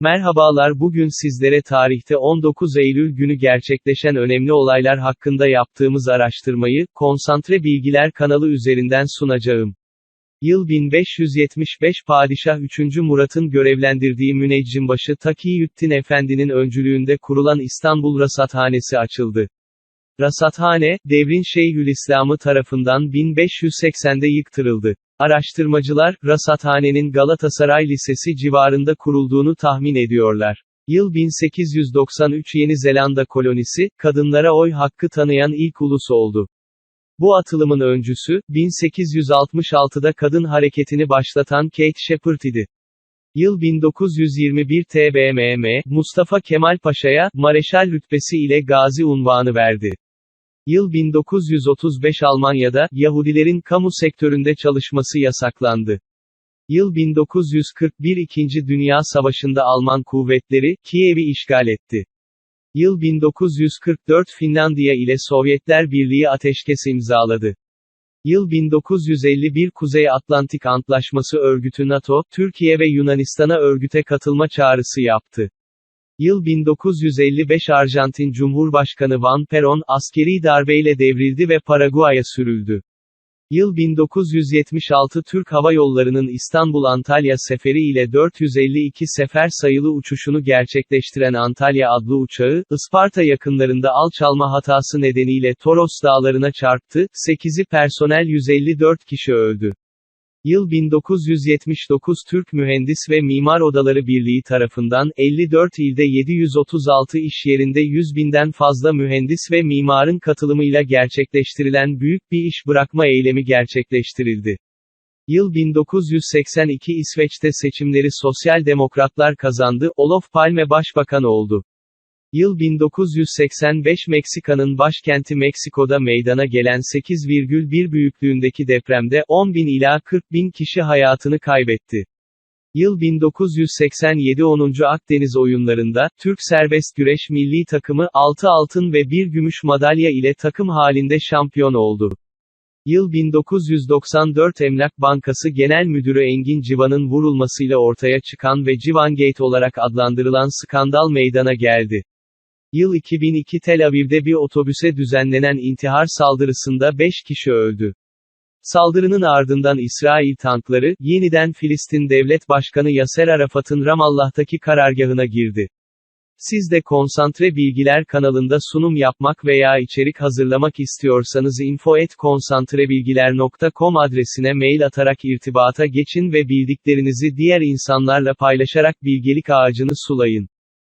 Merhabalar bugün sizlere tarihte 19 Eylül günü gerçekleşen önemli olaylar hakkında yaptığımız araştırmayı, Konsantre Bilgiler kanalı üzerinden sunacağım. Yıl 1575 Padişah 3. Murat'ın görevlendirdiği müneccimbaşı Takiyüddin Efendi'nin öncülüğünde kurulan İstanbul Rasathanesi açıldı. Rasathane, devrin Şeyhülislam'ı tarafından 1580'de yıktırıldı. Araştırmacılar, rasathanenin Galatasaray Lisesi civarında kurulduğunu tahmin ediyorlar. Yıl 1893 Yeni Zelanda kolonisi, kadınlara oy hakkı tanıyan ilk ulus oldu. Bu atılımın öncüsü, 1866'da kadın hareketini başlatan Kate Shepard idi. Yıl 1921 TBMM, Mustafa Kemal Paşa'ya, Mareşal rütbesi ile Gazi unvanı verdi. Yıl 1935 Almanya'da, Yahudilerin kamu sektöründe çalışması yasaklandı. Yıl 1941 İkinci Dünya Savaşı'nda Alman kuvvetleri, Kiev'i işgal etti. Yıl 1944 Finlandiya ile Sovyetler Birliği ateşkes imzaladı. Yıl 1951 Kuzey Atlantik Antlaşması Örgütü NATO, Türkiye ve Yunanistan'a örgüte katılma çağrısı yaptı. Yıl 1955 Arjantin Cumhurbaşkanı Van Perón, askeri darbeyle devrildi ve Paraguay'a sürüldü. Yıl 1976 Türk Hava Yolları'nın İstanbul-Antalya seferi ile 452 sefer sayılı uçuşunu gerçekleştiren Antalya adlı uçağı, Isparta yakınlarında alçalma hatası nedeniyle Toros dağlarına çarptı, 8'i personel 154 kişi öldü. Yıl 1979 Türk Mühendis ve Mimar Odaları Birliği tarafından 54 ilde 736 iş yerinde 100 binden fazla mühendis ve mimarın katılımıyla gerçekleştirilen büyük bir iş bırakma eylemi gerçekleştirildi. Yıl 1982 İsveç'te seçimleri Sosyal Demokratlar kazandı, Olof Palme başbakan oldu. Yıl 1985 Meksika'nın başkenti Meksiko'da meydana gelen 8,1 büyüklüğündeki depremde 10 bin ila 40 bin kişi hayatını kaybetti. Yıl 1987 10. Akdeniz oyunlarında, Türk serbest güreş milli takımı, 6 altın ve 1 gümüş madalya ile takım halinde şampiyon oldu. Yıl 1994 Emlak Bankası Genel Müdürü Engin Civan'ın vurulmasıyla ortaya çıkan ve Civangate olarak adlandırılan skandal meydana geldi. Yıl 2002 Tel Aviv'de bir otobüse düzenlenen intihar saldırısında 5 kişi öldü. Saldırının ardından İsrail tankları, yeniden Filistin Devlet Başkanı Yaser Arafat'ın Ramallah'taki karargahına girdi. Siz de Konsantre Bilgiler kanalında sunum yapmak veya içerik hazırlamak istiyorsanız info@konsantrebilgiler.com adresine mail atarak irtibata geçin ve bildiklerinizi diğer insanlarla paylaşarak bilgelik ağacını sulayın.